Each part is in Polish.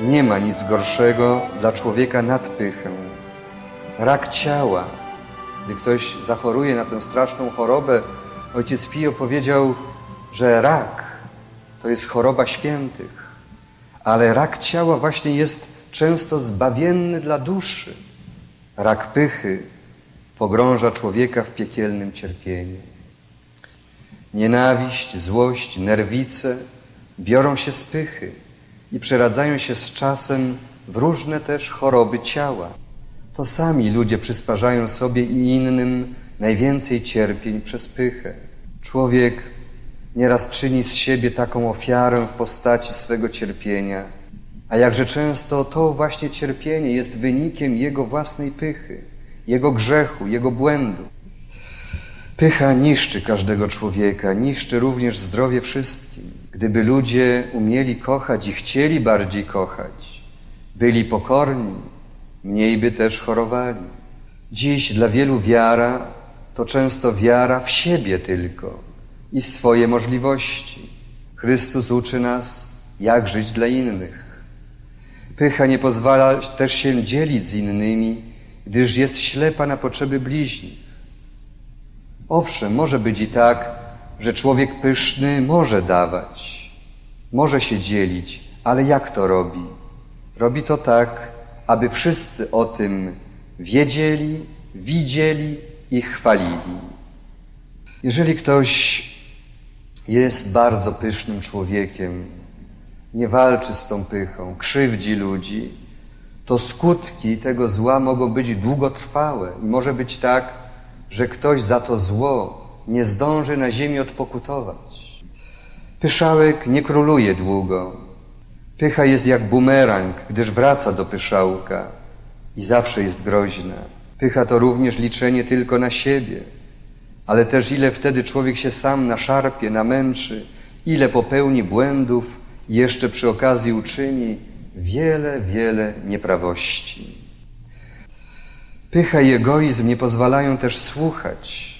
Nie ma nic gorszego dla człowieka nad pychę. Rak ciała. Gdy ktoś zachoruje na tę straszną chorobę, ojciec Pio powiedział, że rak to jest choroba świętych, ale rak ciała właśnie jest często zbawienny dla duszy. Rak pychy pogrąża człowieka w piekielnym cierpieniu. Nienawiść, złość, nerwice biorą się z pychy i przeradzają się z czasem w różne też choroby ciała. To sami ludzie przysparzają sobie i innym najwięcej cierpień przez pychę. Człowiek nieraz czyni z siebie taką ofiarę w postaci swego cierpienia, a jakże często to właśnie cierpienie jest wynikiem jego własnej pychy, jego grzechu, jego błędu. Pycha niszczy każdego człowieka, niszczy również zdrowie wszystkim. Gdyby ludzie umieli kochać i chcieli bardziej kochać, byli pokorni, mniej by też chorowali. Dziś dla wielu wiara to często wiara w siebie tylko i w swoje możliwości. Chrystus uczy nas, jak żyć dla innych. Pycha nie pozwala też się dzielić z innymi, gdyż jest ślepa na potrzeby bliźnich. Owszem, może być i tak, że człowiek pyszny może dawać, może się dzielić, ale jak to robi? Robi to tak, aby wszyscy o tym wiedzieli, widzieli i chwalili. Jeżeli ktoś jest bardzo pysznym człowiekiem, nie walczy z tą pychą, krzywdzi ludzi, to skutki tego zła mogą być długotrwałe i może być tak, że ktoś za to zło nie zdąży na ziemi odpokutować. Pyszałek nie króluje długo. Pycha jest jak bumerang, gdyż wraca do pyszałka i zawsze jest groźna. Pycha to również liczenie tylko na siebie, ale też ile wtedy człowiek się sam naszarpie, namęczy, ile popełni błędów i jeszcze przy okazji uczyni wiele, wiele nieprawości. Pycha i egoizm nie pozwalają też słuchać,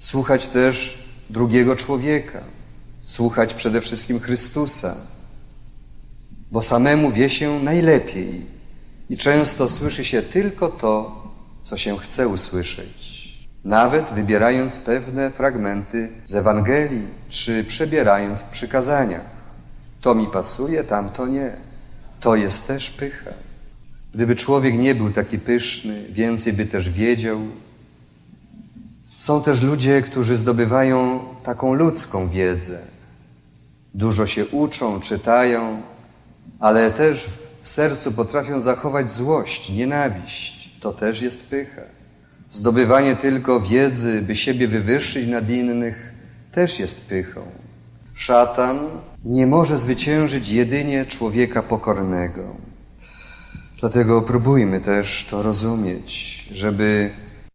słuchać też drugiego człowieka, słuchać przede wszystkim Chrystusa, bo samemu wie się najlepiej i często słyszy się tylko to, co się chce usłyszeć. Nawet wybierając pewne fragmenty z Ewangelii, czy przebierając w przykazaniach. To mi pasuje, tamto nie. To jest też pycha. Gdyby człowiek nie był taki pyszny, więcej by też wiedział. Są też ludzie, którzy zdobywają taką ludzką wiedzę. Dużo się uczą, czytają, ale też w sercu potrafią zachować złość, nienawiść. To też jest pycha. Zdobywanie tylko wiedzy, by siebie wywyższyć nad innych, też jest pychą. Szatan nie może zwyciężyć jedynie człowieka pokornego. Dlatego próbujmy też to rozumieć, żeby